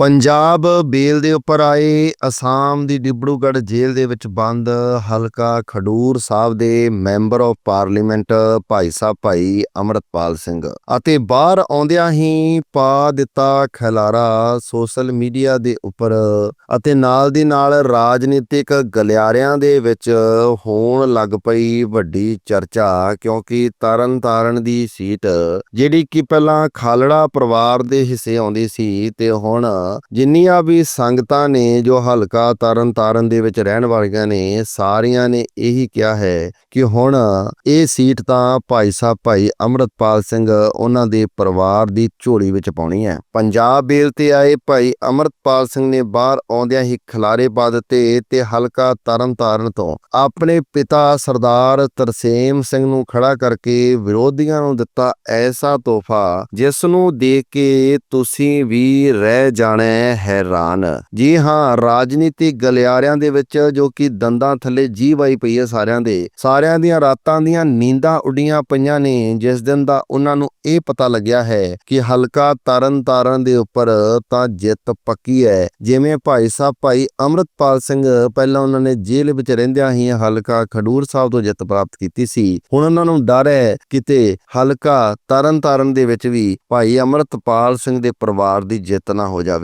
ਪੰਜਾਬ ਬੇਲ ਦੇ ਉੱਪਰ ਆਏ ਅਸਾਮ ਦੀ ਡਿਬੜੂਗੜ੍ਹ ਜੇਲ੍ਹ ਦੇ ਵਿੱਚ ਬੰਦ ਹਲਕਾ ਖਡੂਰ ਸਾਹਿਬ ਦੇ member of parliament Bhai Sahib ਭਾਈ ਅਮਰਤਪਾਲ ਸਿੰਘ ਅਤੇ ਬਾਹਰ ਆਉਂਦਿਆਂ ਹੀ ਪਾ ਦਿੱਤਾ ਖਿਲਾਰਾ ਸੋਸ਼ਲ ਮੀਡੀਆ ਦੇ ਉੱਪਰ ਅਤੇ ਨਾਲ ਦੀ ਨਾਲ ਰਾਜਨੀਤਿਕ ਗਲਿਆਰਿਆਂ ਦੇ ਵਿੱਚ ਹੋਣ ਲੱਗ ਪਈ ਵੱਡੀ ਚਰਚਾ, ਕਿਉਂਕਿ ਤਰਨ ਤਾਰਨ ਦੀ ਸੀਟ ਜਿਹੜੀ ਕਿ ਪਹਿਲਾਂ ਖਾਲੜਾ ਪਰਿਵਾਰ ਦੇ ਹਿੱਸੇ ਆਉਂਦੀ ਸੀ ਤੇ ਹੁਣ ਜਿੰਨੀਆਂ ਵੀ ਸੰਗਤਾਂ ਨੇ ਜੋ ਹਲਕਾ ਤਰਨ ਤਾਰਨ ਦੇ ਵਿੱਚ ਰਹਿਣ ਵਾਲੀਆਂ ਨੇ, ਸਾਰੀਆਂ ਨੇ ਇਹੀ ਕਿਹਾ ਹੈ ਕਿ ਹੁਣ ਇਹ ਸੀਟ ਤਾਂ ਭਾਈ ਸਾਹਿਬ, ਭਾਈ ਅਮਰਤਪਾਲ ਸਿੰਘ ਉਹਨਾਂ ਦੇ ਪਰਿਵਾਰ ਦੀ ਝੋਲੀ ਵਿੱਚ ਪਾਉਣੀ ਹੈ। ਪੰਜਾਬ ਬੇਲ ਤੇ ਆਏ ਭਾਈ ਅਮਰਤਪਾਲ ਸਿੰਘ ਨੇ ਬਾਹਰ ਆਉਂਦਿਆਂ ਹੀ ਖਿਲਾਰੇ ਪਾ ਦਿੱਤੇ ਤੇ ਹਲਕਾ ਤਰਨ ਤਾਰਨ ਤੋਂ ਆਪਣੇ ਪਿਤਾ ਸਰਦਾਰ ਤਰਸੇਮ ਸਿੰਘ ਨੂੰ ਖੜਾ ਕਰਕੇ ਵਿਰੋਧੀਆਂ ਨੂੰ ਦਿੱਤਾ ਐਸਾ ਤੋਹਫਾ, ਜਿਸ ਨੂੰ ਦੇਖ ਕੇ ਤੁਸੀਂ ਵੀ ਰਹਿ ਜਾ ਜਾਣਾ ਹੈਰਾਨ। ਜੀ ਹਾਂ ਰਾਜਨੀਤਿਕ ਗਲਿਆਰਿਆਂ ਦੇ ਵਿੱਚ, ਜੋ ਕਿ ਦੰਦਾਂ ਥੱਲੇ ਜੀਵ ਆਈ ਪਈ ਹੈ ਸਾਰਿਆਂ ਦੇ। ਸਾਰਿਆਂ ਦੀਆਂ ਰਾਤਾਂ ਦੀਆਂ ਨੀਂਦਾਂ ਉੱਡੀਆਂ ਪਈਆਂ ਨੇ, ਜਿਸ ਦਿਨ ਦਾ ਉਹਨਾਂ ਨੂੰ ਇਹ ਪਤਾ ਲੱਗਿਆ ਹੈ ਕਿ ਹਲਕਾ ਤਰਨ ਤਾਰਨ ਦੇ ਉੱਪਰ ਤਾਂ ਜਿੱਤ ਪੱਕੀ ਹੈ। ਜਿਵੇਂ ਭਾਈ ਸਾਹਿਬ, ਭਾਈ ਅਮਰਤਪਾਲ ਸਿੰਘ ਪਹਿਲਾਂ ਉਹਨਾਂ ਨੇ ਜੇਲ੍ਹ ਵਿੱਚ ਰਹਿੰਦਿਆਂ ਹੀ ਹਲਕਾ ਖਡੂਰ ਸਾਹਿਬ ਤੋਂ ਜਿੱਤ ਪ੍ਰਾਪਤ ਕੀਤੀ ਸੀ। ਹੁਣ ਉਹਨਾਂ ਨੂੰ ਡਰ ਹੈ ਕਿਤੇ ਹਲਕਾ ਤਰਨ ਤਾਰਨ ਦੇ ਵਿੱਚ ਵੀ ਭਾਈ ਅਮਰਤਪਾਲ ਸਿੰਘ ਦੇ ਪਰਿਵਾਰ ਦੀ ਜਿੱਤ ਨਾ ਹੋ ਜਾਵੇ।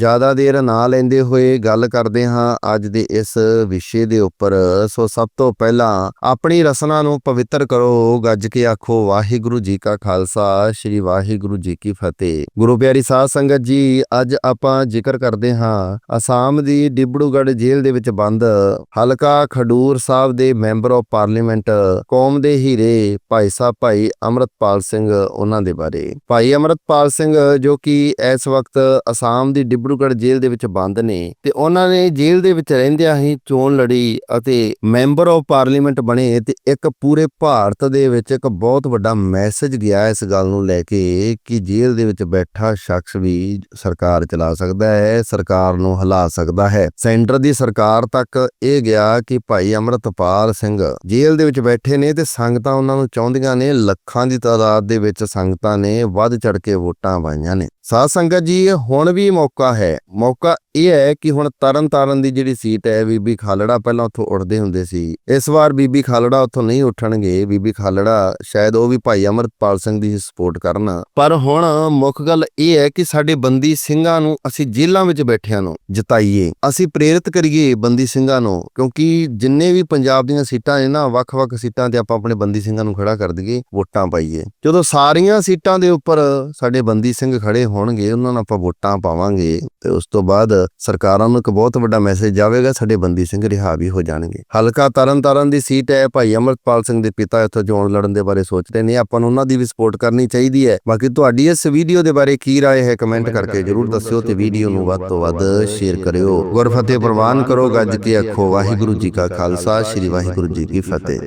ਜ਼ਿਆਦਾ ਦੇਰ ਨਾ ਲੈਂਦੇ ਹੋਏ ਗੱਲ ਕਰਦੇ ਹਾਂ ਅੱਜ ਦੇ ਇਸ ਵਿਸ਼ੇ ਦੇ ਉੱਪਰ। ਸੋ ਸਭ ਤੋਂ ਪਹਿਲਾਂ ਆਪਣੀ ਰਸਨਾ ਨੂੰ ਪਵਿੱਤਰ ਕਰੋ, ਗੱਜ ਕੇ ਆਖੋ, ਵਾਹਿਗੁਰੂ ਜੀ ਕਾ ਖਾਲਸਾ, ਸ੍ਰੀ ਵਾਹਿਗੁਰੂ ਜੀ ਕੀ ਫਤਿਹ। ਗੁਰੂ ਪਿਆਰੀ ਸਾਧ ਸੰਗਤ ਜੀ, ਅੱਜ ਆਪਾਂ ਜ਼ਿਕਰ ਕਰਦੇ ਹਾਂ ਅਸਾਮ ਦੀ ਡਿਬੜੂਗੜ ਜੇਲ੍ਹ ਦੇ ਵਿੱਚ ਬੰਦ ਹਲਕਾ ਖਡੂਰ ਸਾਹਿਬ ਦੇ ਮੈਂਬਰ ਆਫ ਪਾਰਲੀਮੈਂਟ, ਕੌਮ ਦੇ ਹੀਰੇ ਭਾਈ ਸਾਹਿਬ, ਭਾਈ ਅਮਰਤਪਾਲ ਸਿੰਘ, ਉਹਨਾਂ ਦੇ ਬਾਰੇ। ਭਾਈ ਅਮਰਤਪਾਲ ਸਿੰਘ, ਜੋ ਕਿ ਇਸ ਵਕਤ ਅਸਾਮ ਦੀ ਡਿਬੜੂਗੜ੍ਹ ਜੇਲ੍ਹ ਦੇ ਵਿੱਚ ਬੰਦ ਨੇ ਤੇ ਉਹਨਾਂ ਨੇ ਜੇਲ੍ਹ ਦੇ ਵਿੱਚ ਰਹਿੰਦਿਆਂ ਹੀ ਚੋਣ ਲੜੀ ਅਤੇ ਮੈਂਬਰ ਆਫ ਪਾਰਲੀਮੈਂਟ ਬਣੇ ਤੇ ਇੱਕ ਪੂਰੇ ਭਾਰਤ ਦੇ ਵਿੱਚ ਇੱਕ ਬਹੁਤ ਵੱਡਾ ਮੈਸੇਜ ਗਿਆ ਇਸ ਗੱਲ ਨੂੰ ਲੈ ਕੇ ਕਿ ਜੇਲ੍ਹ ਦੇ ਵਿੱਚ ਬੈਠਾ ਸ਼ਖਸ ਵੀ ਸਰਕਾਰ ਚਲਾ ਸਕਦਾ ਹੈ, ਸਰਕਾਰ ਨੂੰ ਹਿਲਾ ਸਕਦਾ ਹੈ। ਸੈਂਟਰ ਦੀ ਸਰਕਾਰ ਤੱਕ ਇਹ ਗਿਆ ਕਿ ਭਾਈ ਅਮਰਤਪਾਲ ਸਿੰਘ ਜੇਲ੍ਹ ਦੇ ਵਿੱਚ ਬੈਠੇ ਨੇ ਤੇ ਸੰਗਤਾਂ ਉਹਨਾਂ ਨੂੰ ਚਾਹੁੰਦੀਆਂ ਨੇ, ਲੱਖਾਂ ਦੀ ਤਾਦਾਦ ਦੇ ਵਿੱਚ ਸੰਗਤਾਂ ਨੇ ਵੱਧ ਚੜ ਕੇ ਵੋਟਾਂ ਪਾਈਆਂ ਨੇ। ਸਾਧ ਸੰਗਤ ਜੀ ਹੁਣ ਵੀ ਮੌਕਾ ਹੈ। ਮੌਕਾ ਇਹ ਹੈ ਕਿ ਹੁਣ ਤਰਨ ਤਾਰਨ ਦੀ ਜਿਹੜੀ ਸੀਟ ਹੈ, ਬੀਬੀ ਖਾਲੜਾ ਪਹਿਲਾਂ ਉੱਥੋਂ ਉੱਠਦੇ ਹੁੰਦੇ ਸੀ। ਇਸ ਵਾਰ ਬੀਬੀ ਖਾਲੜਾ ਉੱਥੋਂ ਨਹੀਂ ਉੱਠਣਗੇ। ਬੀਬੀ ਖਾਲੜਾ ਸ਼ਾਇਦ ਉਹ ਵੀ ਭਾਈ ਅਮਰਤਪਾਲ ਸਿੰਘ ਦੀ ਸਪੋਰਟ ਕਰਨ। ਪਰ ਹੁਣ ਮੁੱਖ ਗੱਲ ਇਹ ਹੈ ਕਿ ਸਾਡੇ ਬੰਦੀ ਸਿੰਘਾਂ ਨੂੰ ਅਸੀਂ ਜੇਲ੍ਹਾਂ ਵਿੱਚ ਬੈਠਿਆਂ ਨੂੰ ਜਿਤਾਈਏ। ਅਸੀਂ ਪ੍ਰੇਰਿਤ ਕਰੀਏ ਬੰਦੀ ਸਿੰਘਾਂ ਨੂੰ, ਕਿਉਂਕਿ ਜਿੰਨੇ ਵੀ ਪੰਜਾਬ ਦੀਆਂ ਸੀਟਾਂ ਨੇ ਨਾ, ਵੱਖ-ਵੱਖ ਸੀਟਾਂ ਤੇ ਆਪਾਂ ਆਪਣੇ ਬੰਦੀ ਸਿੰਘਾਂ ਨੂੰ ਖੜਾ ਕਰ ਦਈਏ, ਵੋਟਾਂ ਪਾਈਏ। ਜਦੋਂ ਸਾਰੀਆਂ ਸੀਟਾਂ ਦੇ ਉੱਪਰ ਸਾਡੇ ਬੰਦੀ ਸਿੰਘ ਖੜੇ ਹੋਣਗੇ, ਉਹਨਾਂ ਨੂੰ ਆਪਾਂ ਵੋਟਾਂ ਪਾਵਾਂਗੇ ਤੇ ਉਸ ਤੋਂ ਬਾਅਦ ਸਰਕਾਰਾਂ ਨੂੰ ਇੱਕ ਬਹੁਤ ਵੱਡਾ ਮੈਸੇਜ ਜਾਵੇਗਾ ਸਾਡੇ ਬੰਦੀ ਸਿੰਘ ਰਿਹਾ ਵੀ ਹੋ ਜਾਣਗੇ ਹਲਕਾ ਤਰਨ ਤਾਰਨ ਦੀ ਸੀਟ ਹੈ ਭਾਈ ਅਮਰਪਾਲ ਸਿੰਘ ਦੇ ਪਿਤਾ ਇੱਥੋਂ ਚੋਣ ਲੜਨ ਦੇ ਬਾਰੇ ਸੋਚਦੇ ਨੇ ਆਪਾਂ ਨੂੰ ਉਹਨਾਂ ਦੀ ਵੀ ਸਪੋਰਟ ਕਰਨੀ ਚਾਹੀਦੀ ਹੈ ਬਾਕੀ ਤੁਹਾਡੀ ਇਸ ਵੀਡੀਓ ਦੇ ਬਾਰੇ ਕੀ رائے ਹੈ ਕਮੈਂਟ ਕਰਕੇ ਜਰੂਰ ਦੱਸਿਓ ਤੇ ਵੀਡੀਓ ਨੂੰ ਵੱਧ ਤੋਂ ਵੱਧ ਸ਼ੇਅਰ ਕਰਿਓ ਗੁਰਫਤਿਹ ਪ੍ਰਵਾਨ ਕਰੋ ਗੱਜ ਕੇ ਆਖੋ ਵਾਹਿਗੁਰੂ ਜੀ ਕਾ ਖਾਲਸਾ ਸ੍ਰੀ ਵਾਹਿਗੁਰੂ ਜੀ ਕੀ ਫਤਿਹ